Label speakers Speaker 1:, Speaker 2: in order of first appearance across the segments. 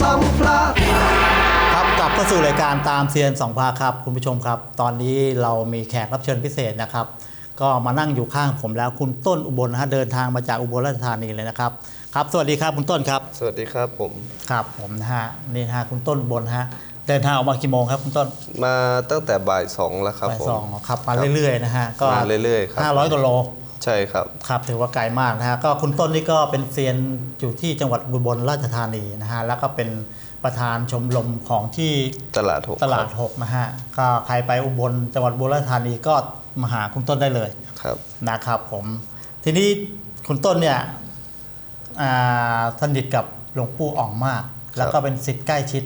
Speaker 1: สัมพลาด
Speaker 2: ครับกลับเข้าสู่รายการตามเซียนสองภาคครับ คุณผู้ชมครับ ตอนนี้เรามีแขกรับเชิญพิเศษนะครับ ก็มานั่งอยู่ข้างผมแล้วคุณต้นอุบลนะฮะเดินทางมาจากอุบลราชธานีเลยนะครับครับ สวัสดีครับคุณต้นครับ
Speaker 3: สวัสดีครับผม
Speaker 2: ครับผมนะฮะนี่นะฮะคุณต้นอุบลนะฮะเดินทางออกมากี่โมงครับคุณต้น
Speaker 3: มาตั้งแต่บ่ายสองแล้วครับ
Speaker 2: บ่าย
Speaker 3: ผม
Speaker 2: สองขับมาเรื่อยๆนะฮะก็
Speaker 3: มาเรื่อยๆครับ
Speaker 2: ห้าร้อยกว่าโล
Speaker 3: ใช่ครับ
Speaker 2: ครับถือว่าไกลมากนะฮะก็คุณต้นนี่ก็เป็นเซียนอยู่ที่จังหวัดอุบลราชธานีนะฮะแล้วก็เป็นประธานชมรมของที่
Speaker 3: ตลาดหก
Speaker 2: ตลาด
Speaker 3: ครับ
Speaker 2: หกนะฮะก็ใครไปอุบลจังหวัดอุบลราชธานีก็มาหาคุณต้นได้เลย
Speaker 3: ครับ
Speaker 2: นะครับผมทีนี้คุณต้นเนี่ยอ่าสนิทกับหลวงปู่อ่องมาก แล้วก็เป็นสิทธิ์ใกล้ชิด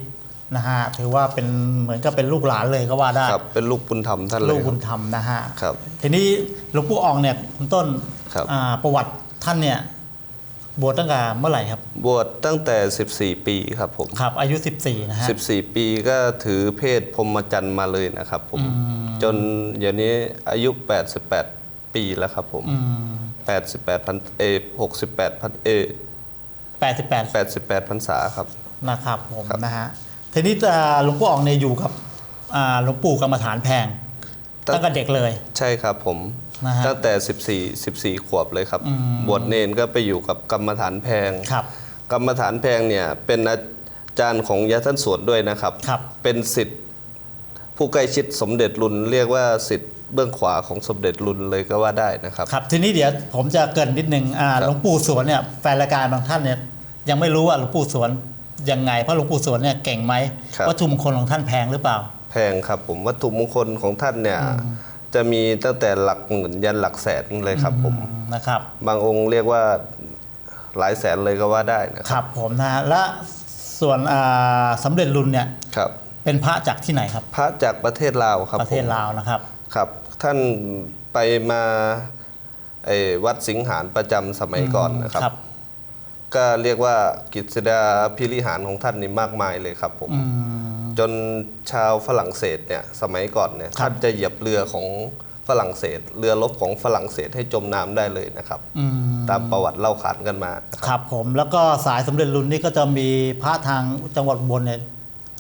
Speaker 2: นะฮะถือว่าเป็นเหมือนกับเป็นลูกหลานเลยก็ว่าได้
Speaker 3: ครับเป็นลูกบุญธรรมท่านเลย
Speaker 2: ลูก
Speaker 3: ค
Speaker 2: บุ
Speaker 3: รับ
Speaker 2: ญธรรมนะฮะ
Speaker 3: ครับ
Speaker 2: ทีนี้หลวงปู่อ่องเนี่ยคุณต้น
Speaker 3: ครับ
Speaker 2: อ่าประวัติท่านเนี่ยบวชตั้งแต่เมื่อไหร่ครับ
Speaker 3: บวชตั้งแต่ 14 ปีครับผม
Speaker 2: ครับ อายุ 14 นะฮะ
Speaker 3: 14 ปีก็ถือเพศพรหมจรรย์มาเลยนะครับผมจนเดี๋ยวนี้อายุ 88 ปีแล้วครับผม
Speaker 2: อืม
Speaker 3: 88พันเอ68พันเอ
Speaker 2: 88
Speaker 3: 88พรรษาครับ
Speaker 2: นะครับผม
Speaker 3: ครับ
Speaker 2: นะฮะ ทีนี้อ่าหลวงปู่อ่องเนี่ยอยู่กับอ่าหลวงปู่กรรมฐานแพงตั้งแต่เด็กเลย
Speaker 3: ใช่ครับผม
Speaker 2: นะฮะ
Speaker 3: ตั้งแต่ 14 14 ขวบเลยครับ
Speaker 2: อืม
Speaker 3: บวชเนนก็ไปอยู่กับกรรมฐานแพง
Speaker 2: ครับ
Speaker 3: กรรมฐานแพงเนี่ยเป็นอาจารย์ของยะท่านสวนด้วยนะครับ
Speaker 2: ครับ
Speaker 3: เป็นสิทธิ์ผู้ใกล้ชิดสมเด็จรุนเรียกว่าสิทธิ์เบื้องขวาของสมเด็จรุนเลยก็ว่าได้นะครับ
Speaker 2: ครับทีนี้เดี๋ยวผมจะเกรินนิดนึงอ่า
Speaker 3: ครับ
Speaker 2: หลวงปู่สวนเนี่ยแฟนรายการบางท่านเนี่ยยังไม่รู้ว่าหลวงปู่สวน ยังไง เพราะหลวงปู่สวนเนี่ยเก่งไหมวัตถุมงคลของท่านแพงหรือเปล่า
Speaker 3: แพงครับผมวัตถุมงคลของท่านเนี่ยจะมีตั้งแต่หลักหมื่นยันหลักแสนเลยครับผม
Speaker 2: นะครับ
Speaker 3: บางองค์เรียกว่าหลายแสนเลยก็ว่าได้นะ
Speaker 2: ค
Speaker 3: ครับ
Speaker 2: รับผมนะฮะและส่วนอ่าสำเร็จรุนเนี่ย
Speaker 3: ครับ
Speaker 2: เป็นพระจากที่ไหนครับ
Speaker 3: พระจากประเทศลาวครับ
Speaker 2: ประเทศ
Speaker 3: ผม
Speaker 2: ลาวนะครับ
Speaker 3: ครับ ท่านไปมาไอ้วัดสิงหารประจำสมัยก่อนนะครับ
Speaker 2: ครับ
Speaker 3: ก็เรียกว่ากิจดาพิริหารของท่านนี่มากมายเลยครับผม
Speaker 2: อืม
Speaker 3: จนชาวฝรั่งเศสเนี่ยสมัยก่อนเนี่ย
Speaker 2: ครับ
Speaker 3: ท่านจะเหยียบเรือของฝรั่งเศส เรือรบของฝรั่งเศสให้จมน้ำได้เลยนะครับ
Speaker 2: อืม
Speaker 3: ตามประวัติเล่าขานกันมา
Speaker 2: ครับผมแล้วก็สายสมเด็จรุนนี่ก็จะมีพระทางจังหวัดอุบนเนี่ย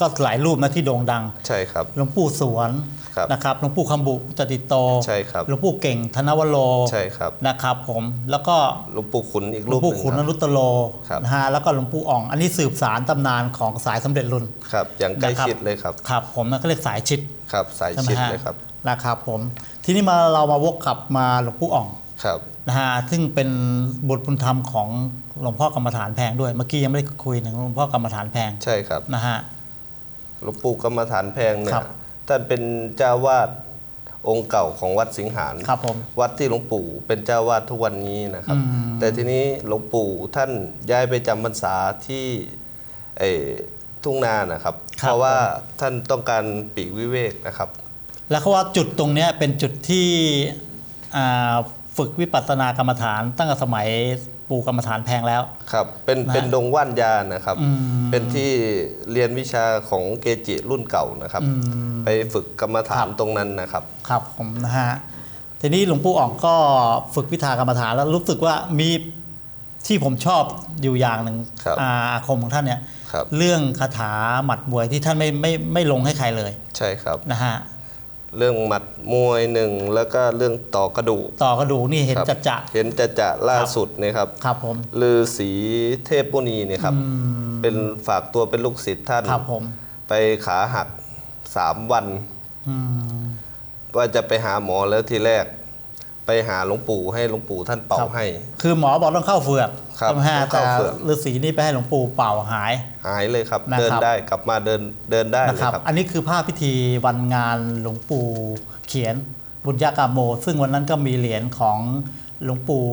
Speaker 2: ก็หลายรูปนะที่โด่งดัง
Speaker 3: ใช่ครับ
Speaker 2: หลวงปู่สวน
Speaker 3: ครับ
Speaker 2: นะครับหลวงปู่คำบุจติโต
Speaker 3: ใช่ครับ
Speaker 2: หลวงปู่เก่งธนวโร
Speaker 3: ใช่ครับ
Speaker 2: นะครับผมแล้วก็
Speaker 3: หลวงปู่ขุนอีก
Speaker 2: หล
Speaker 3: รู
Speaker 2: วง
Speaker 3: ปห
Speaker 2: ปู่
Speaker 3: นึ่ง
Speaker 2: ขุน
Speaker 3: ค
Speaker 2: อ
Speaker 3: รับ
Speaker 2: นุตตโล
Speaker 3: ครับ
Speaker 2: นะฮะแล้วก็หลวงปู่อ่อง อันนี้สืบสารตำนานของสายสมเด็จรุ่น
Speaker 3: ครับอย่างใกล้
Speaker 2: นะครับ
Speaker 3: ชิดเลยครับ
Speaker 2: ครับผมนั่นก็เรียกสายชิด
Speaker 3: ครับสาย
Speaker 2: ใช่ไหม
Speaker 3: ชิด
Speaker 2: ฮะ
Speaker 3: เลยครับ
Speaker 2: นะครับผมทีนี้มาเรามาวกกลับมาหลวงปู่อ่อง
Speaker 3: ครับ
Speaker 2: นะฮะซึ่งเป็นบุตรบุญธรรมของหลวงพ่อกรรมฐานแพงด้วยเมื่อกี้ยังไม่ได้คุยถึงหลวงพ่อกรรมฐานแพง
Speaker 3: ใช่ครับ
Speaker 2: นะฮะ
Speaker 3: หลวงปู่กรรมฐานแพงเนี่
Speaker 2: ครั
Speaker 3: ย
Speaker 2: บ
Speaker 3: ท่านเป็นเจ้าวาดองค์เก่าของวัดสิงหาร
Speaker 2: ครับผม
Speaker 3: วัดที่หลวงปู่เป็นเจ้าวาดทุกวันนี้นะครับ
Speaker 2: อืม
Speaker 3: แต่ทีนี้หลวงปู่ท่านย้ายไปจำพรรษาที่เอ่อทุ่งนานะครับ เพราะว่าท่านต้องการปีกวิเวกนะครับ
Speaker 2: แล้วเขาว่าจุดตรงเนี้ยเป็นจุดที่อ่าฝึกวิปัสสนากรรมฐานตั้งแต่สมัย ปู่กรรมฐานแพงแล้ว
Speaker 3: ครับ เป็น
Speaker 2: นะ
Speaker 3: เป็นดงว่านยานะครับ
Speaker 2: อืม
Speaker 3: เป็นที่เรียนวิชาของเกจิรุ่นเก่านะครับ
Speaker 2: อืม
Speaker 3: ไปฝึกกรรมฐา
Speaker 2: ครั
Speaker 3: น
Speaker 2: บ
Speaker 3: ตรงนั้นนะครับ
Speaker 2: ครับผมนะฮะทีนี้หลวงปู่อ่องก็ฝึกวิชากรรมฐานแล้วรู้สึกว่ามีที่ผมชอบอยู่อย่างหนึ่ง
Speaker 3: ครับ
Speaker 2: อาอาคมของท่านเนี่ย
Speaker 3: ครับ
Speaker 2: เรื่องคาถาหมัดมวยที่ท่านไม่ไม่ไม่ลงให้ใครเลย
Speaker 3: ใช่ครับ
Speaker 2: นะฮะ
Speaker 3: เรื่องหมัดมวยหนึ่งแล้วก็เรื่องต่อกระดูก
Speaker 2: ต่อกระดูกนี่เห็น
Speaker 3: ครับ
Speaker 2: จัดจะ
Speaker 3: เห็นจะจะล่า
Speaker 2: ครับ
Speaker 3: สุดเนะครับ
Speaker 2: ครับผม
Speaker 3: ลือสีเทพมุนีเนี่ยครับ เป็นฝากตัวเป็นลูกศิษย์ท่าน
Speaker 2: ครับผม
Speaker 3: ไปขาหักสามวัน
Speaker 2: อืม
Speaker 3: ว่าจะไปหาหมอแล้วทีแรก ไปหาหลวงปู่ให้หลวงปู่ท่านเป่า
Speaker 2: ครับ
Speaker 3: ให้
Speaker 2: คือหมอบอกต้องเข้าเฟือก
Speaker 3: ครับ
Speaker 2: ใช่ไหมฮะ
Speaker 3: ต้อง
Speaker 2: แต่
Speaker 3: เข้าเฟือก
Speaker 2: ฤาษีนี่ไปให้หลวงปู่เป่าหาย
Speaker 3: หายเลยครับ
Speaker 2: นะครับ
Speaker 3: เดินได้กลับมาเดินเดินได้
Speaker 2: นะ
Speaker 3: เลย
Speaker 2: ครับ
Speaker 3: ครับ
Speaker 2: อันนี้คือภาพพิธีวันงานหลวงปู่เขียนบุญญากาโม ซึ่งวันนั้นก็มีเหรียญของหลวงปู่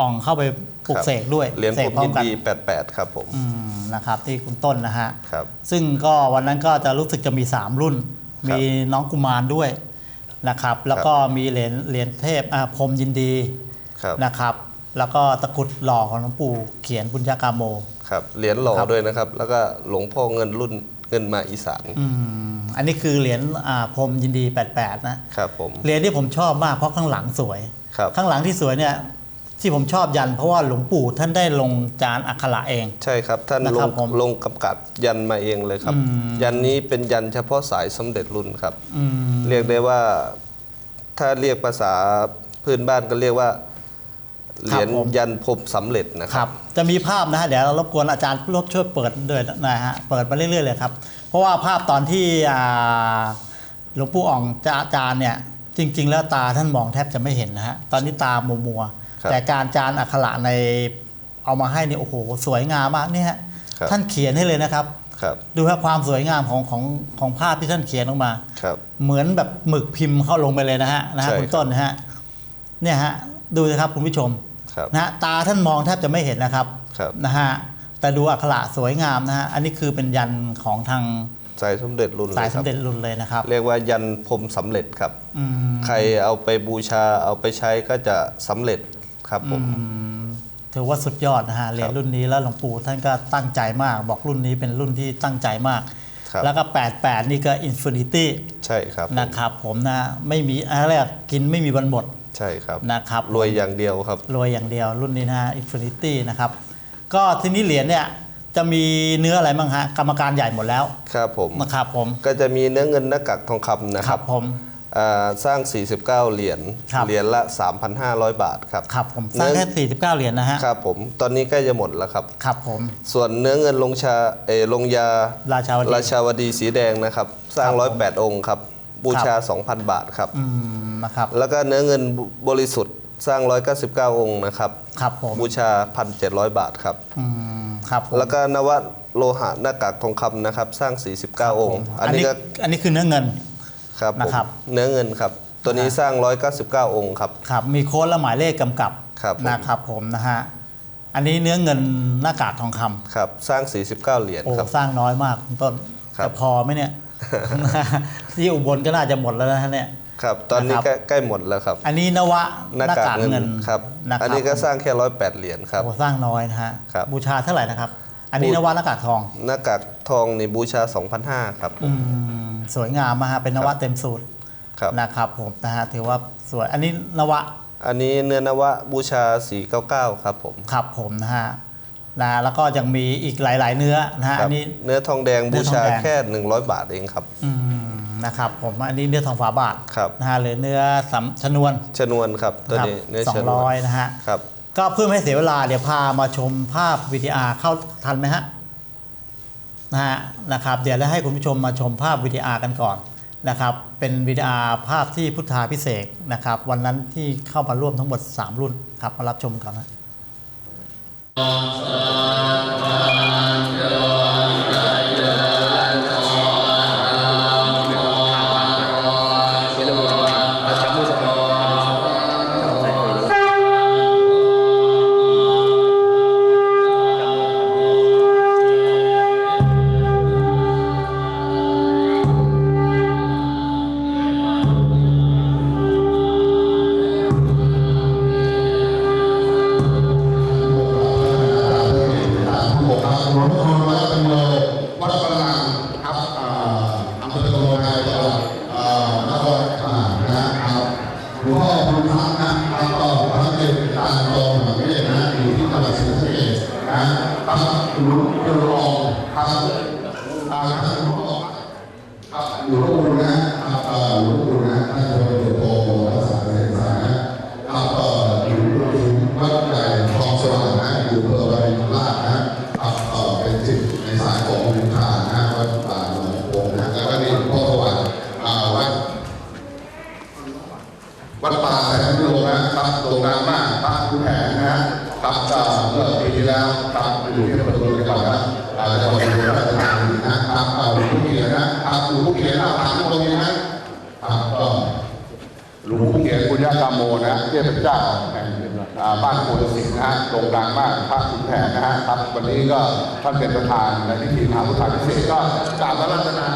Speaker 2: อ่องเข้าไปปลุก
Speaker 3: ครับ
Speaker 2: เสกด้วย
Speaker 3: เหรียญ
Speaker 2: เส
Speaker 3: ผ
Speaker 2: ก
Speaker 3: ม
Speaker 2: พร้อ
Speaker 3: ยิ
Speaker 2: ม
Speaker 3: น
Speaker 2: กัน
Speaker 3: ดี 88 ครับผม
Speaker 2: อืมนะครับที่คุณต้นนะฮะ
Speaker 3: ครับ
Speaker 2: ซึ่งก็วันนั้นก็จะรู้สึกจะมี 3 รุ่น
Speaker 3: ครับ
Speaker 2: มีน้องกุมารด้วย นะครับ แล้วก็มีเหรียญเหรียญเทพอ่าพรหมยินดี
Speaker 3: ครับ
Speaker 2: นะครับ แล้วก็ตะกรุดหล่อของหลวงปู่เขียนบุญญากาโม
Speaker 3: ครับเหรียญหล่อ
Speaker 2: ครับ
Speaker 3: ด้วยนะครับ แล้วก็หลวงพ่อเงินรุ่นเงินมาอีสาน
Speaker 2: อืมอันนี้คือเหรียญอ่าพรหมยินดี 88 นะ
Speaker 3: ครับผม
Speaker 2: เหรียญที่ผมชอบมากเพราะข้างหลังสวย
Speaker 3: ครับ
Speaker 2: ข้างหลังที่สวยเนี่ย ที่ผมชอบยัน เพราะว่าหลวงปู่ท่านได้ลงจานอักขระเอง
Speaker 3: ใช่ครับ ท่าน
Speaker 2: นะ
Speaker 3: ล
Speaker 2: ครั
Speaker 3: ง
Speaker 2: บผม
Speaker 3: ลงกำกับยันมาเองเลยครับ
Speaker 2: อืม
Speaker 3: ยันนี้เป็นยันเฉพาะสายสมเด็จรุ่นครับ
Speaker 2: อืม
Speaker 3: เรียกได้ว่าถ้าเรียกภาษาพื้นบ้านก็เรียกว่าเหรียญยันพรมสำเร็จนะ
Speaker 2: ค
Speaker 3: ค
Speaker 2: รั
Speaker 3: รับ
Speaker 2: บจะมีภาพนะฮะเดี๋ยวเรารบกวนอาจารย์รบช่วยเปิดด้วยนะฮะเปิดมาเรื่อยๆเลยครับ เพราะว่าภาพตอนที่อ่าหลวงปู่อ่องจะอาจารย์เนี่ยจริง ๆ แล้วตาท่านมองแทบจะไม่เห็นนะฮะตอนนี้ตามัวมัวๆ
Speaker 3: ครับ
Speaker 2: แต่การจานอักขระในเอามาให้เนี่ยโอ้โหสวยงามมากเนี่ยฮะ
Speaker 3: ครับ
Speaker 2: ท่านเขียนให้เลยนะครับ
Speaker 3: ครับ
Speaker 2: ดูครับความสวยงามของของของภาพที่ท่านเขียนออกมา
Speaker 3: ครับ
Speaker 2: เหมือนแบบหมึกพิมพ์เข้าลงไปเลยนะฮะนะฮะ
Speaker 3: ใช่
Speaker 2: คุณต้นนะฮะเนี่ยฮะดูนะครับคุณผู้ชม
Speaker 3: ครับ
Speaker 2: นะฮะตาท่านมองแทบจะไม่เห็นนะครับ
Speaker 3: ครับ
Speaker 2: นะฮะแต่ดูอักขระสวยงามนะฮะอันนี้คือเป็นยันของทาง
Speaker 3: สายสมเด็จรุ่นเล
Speaker 2: สาย
Speaker 3: ย
Speaker 2: ส
Speaker 3: ค
Speaker 2: ม
Speaker 3: รับ
Speaker 2: เด็จรุ่นเลยนะครับ
Speaker 3: เรียกว่ายันพรมสำเร็จครับ
Speaker 2: อืม
Speaker 3: ใครเอาไปบูชาเอาไปใช้ก็จะสำเร็จ ครับผม
Speaker 2: ถือว่าสุดยอดนะฮะเหรียญรุ่นนี้แล้วหลวงปู่ท่านก็ตั้งใจมาก บอกรุ่นนี้เป็นรุ่นที่ตั้งใจมาก
Speaker 3: ครับ
Speaker 2: แล้วก็ 88 นี่ก็อินฟินิตี้
Speaker 3: ใช่ครับผม
Speaker 2: นะครับผมนะไม่มีอะไรอะกินไม่มีวันหมด
Speaker 3: ใช่ครับ
Speaker 2: นะครับ
Speaker 3: รวยอย่างเดียวครับ
Speaker 2: รวยอย่างเดียวรุ่นนี้นะฮะอินฟินิตี้นะครับ ก็ทีนี้เหรียญเนี่ยจะมีเนื้ออะไรบ้างฮะ กรรมการใหญ่หมดแล้ว
Speaker 3: ครับผม
Speaker 2: นะครับผม
Speaker 3: ก็จะมีเนื้อเงินหน้ากากทองคำนะครับ
Speaker 2: ผม
Speaker 3: อ่า สร้าง 49 เหรียญ
Speaker 2: ครับ
Speaker 3: เหรียญละ 3,500 บาทครับ
Speaker 2: ครับผมสร้างแค่49 เหรียญนะฮะ
Speaker 3: ครับผม ตอนนี้ใกล้จะหมดแล้วครับ
Speaker 2: ครับผม
Speaker 3: ส่วนเนื้อเงินลงชาเออลงยา
Speaker 2: ราชาวดี
Speaker 3: ราชาวดีสีแดงนะครับ สร้าง
Speaker 2: ครับผม
Speaker 3: 108 องค์ครับ บูชา 2,000 บาทครับ
Speaker 2: อืมนะครับ
Speaker 3: แล้วก็เนื้อเงินบริสุทธิ์สร้าง 199 องค์นะครับ
Speaker 2: ครับผม
Speaker 3: บูชา 1,700 บาทครับ
Speaker 2: อืมครับผม
Speaker 3: แล้วก็นวโลหะหน้ากากทองคำนะครับ สร้าง 49 องค์ อันนี้ก็
Speaker 2: อันนี้คือเนื้อเงิน
Speaker 3: ครับผม
Speaker 2: นะครับ
Speaker 3: เนื้อเงินครับ ตัวนี้สร้าง 199 องค์ครับ
Speaker 2: ครับ มีโค้ดและหมายเลขกำกับ
Speaker 3: ครับผม
Speaker 2: นะครับผมนะฮะอันนี้เนื้อเงินหน้ากากทองคำ
Speaker 3: ครับ สร้าง 49 เหรียญ
Speaker 2: โอ้
Speaker 3: ครับ
Speaker 2: สร้างน้อยมากคุณต้น
Speaker 3: ครับ
Speaker 2: จะพอไหมเนี่ย ที่อุบลก็น่าจะหมดแล้วนะฮะเนี่ย
Speaker 3: ครับ ตอนนี้
Speaker 2: นะครับ
Speaker 3: ใกล้ใกล้หมดแล้วครับ
Speaker 2: อันนี้นวะ
Speaker 3: หน้ากากเงินครับ
Speaker 2: นะครั
Speaker 3: อั
Speaker 2: บ
Speaker 3: นนี้ก็สร้างแค่ 108 เหรียญครับ
Speaker 2: โอ้สร้างน้อยนะฮะ
Speaker 3: ครับ
Speaker 2: บูชาเท่าไหร่นะครับ อันนี้นวะหน้ากากทอง
Speaker 3: หน้ากากทองนี่บูชา 2,500 ครับผม
Speaker 2: อืม สวยงามมากฮะเป็นนวะเต็มสูตร
Speaker 3: ครับ
Speaker 2: นะครับผมนะฮะถือว่าสวยอันนี้นวะ
Speaker 3: อันนี้เนื้อนวะบูชา 499 ครับผม
Speaker 2: ครับผมนะฮะนะแล้วก็ยังมีอีกหลาย ๆ เนื้อนะฮะ
Speaker 3: ครั
Speaker 2: อั
Speaker 3: บ
Speaker 2: นนี้
Speaker 3: เนื้อทองแดง
Speaker 2: เนื้
Speaker 3: บู
Speaker 2: อทอง
Speaker 3: ชา
Speaker 2: แดง
Speaker 3: แค่ 100 บาทเองครับ
Speaker 2: อืมนะครับผมอันนี้เนื้อทองฝาบาท
Speaker 3: ครับ
Speaker 2: นะฮะหรือเนื้อสำชนวน
Speaker 3: ชนวนครับตัว
Speaker 2: ครับ
Speaker 3: นี้เนื้อ
Speaker 2: สอ
Speaker 3: ช
Speaker 2: ง
Speaker 3: นว
Speaker 2: ร้อย
Speaker 3: น
Speaker 2: นะฮะ
Speaker 3: ครับ
Speaker 2: ก็เพื่อไม่ให้เสียเวลาเดี๋ยวพามาชมภาพวิดีอาร์เข้าทันไหมฮะ นะฮะนะครับเดี๋ยวเราให้คุณผู้ชมมาชมภาพวิดีอาร์กันก่อนนะครับเป็นวิดีอาร์ภาพที่พุทธาพิเศษนะครับวันนั้นที่เข้ามาร่วมทั้งหมด 3 รุ่นครับมารับชมกันนะ
Speaker 1: บ้านโพธิสิงห์นะฮะ
Speaker 4: โด่งดังมากพระขุนแผนนะฮะครับวันนี้ก็ท่านเป็นประธานในพิธีมหาพุทธาพิเศษกก็กราบพระรัตนา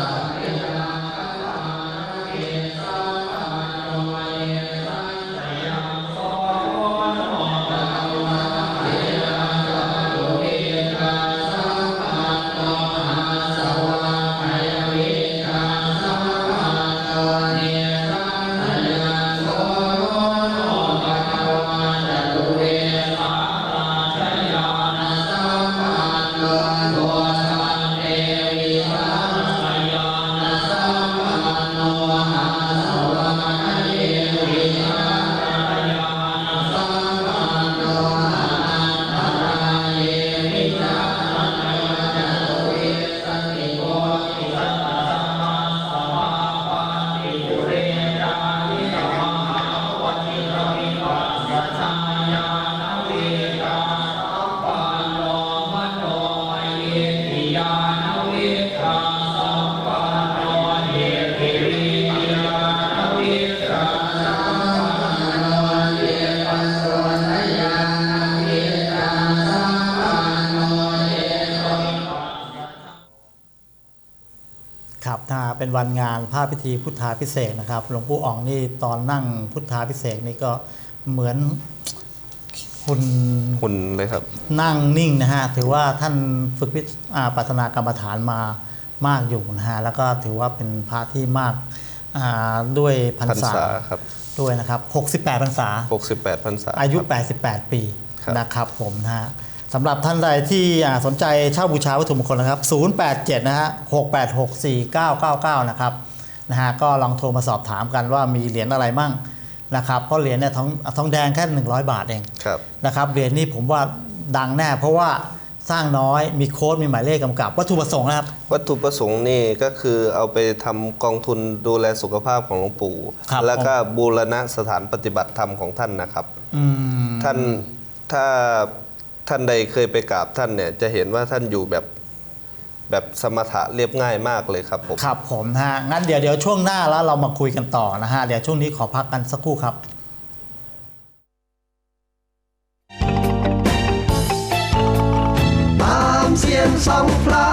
Speaker 2: เป็นวันงานพระพิธีพุทธาพิเศษกนะครับหลวงปู่อ๋องนี่ตอนนั่งพุทธาพิเศษกนี่ก็เหมือนคุณ
Speaker 3: หุ่นเลยครับ
Speaker 2: นั่งนิ่งนะฮะถือว่าท่านฝึกวิอ่าปัฒนากรรมฐานมามากอยู่นะฮะแล้วก็ถือว่าเป็นพระที่มากอ่าด้วยพรร
Speaker 3: พรร
Speaker 2: ษา
Speaker 3: ษาครับ
Speaker 2: ด้วยนะครับ 68พรรษา
Speaker 3: 68พรรษา
Speaker 2: อายุ
Speaker 3: ครับ
Speaker 2: 88 ปี
Speaker 3: ครับ
Speaker 2: นะครับผมนะฮะ สำหรับท่านใดที่อ่าสนใจเช่าบูชาวัตถุมงคลนะครับ 087 นะฮะ 6864999 นะครับ นะฮะ ก็ลองโทรมาสอบถามกันว่ามีเหรียญอะไรมั่งนะครับ เพราะเหรียญเนี่ยทองทองแดงแค่ 100 บาทเอง
Speaker 3: ครับ
Speaker 2: นะครับ เหรียญนี้ผมว่าดังแน่ เพราะว่าสร้างน้อย มีโค้ด มีหมายเลขกำกับ วัตถุประสงค์นะครับ
Speaker 3: วัตถุประสงค์นี่ก็คือเอาไปทำกองทุนดูแลสุขภาพของหลวงปู่
Speaker 2: ครับ
Speaker 3: แล้วก็บูรณะสถานปฏิบัติธรรมของท่านนะครับ
Speaker 2: อืม
Speaker 3: ท่านถ้า ท่านใดเคยไปกราบท่านเนี่ยจะเห็นว่าท่านอยู่แบบแบบสมถะเรียบง่ายมากเลยครับผม
Speaker 2: ครับผมนะฮะงั้นเดี๋ยวเดี๋ยวช่วงหน้าแล้วเรามาคุยกันต่อนะฮะเดี๋ยวช่วงนี้ขอพักกันสักครู่ครับ
Speaker 5: ตามเสียงสองพระ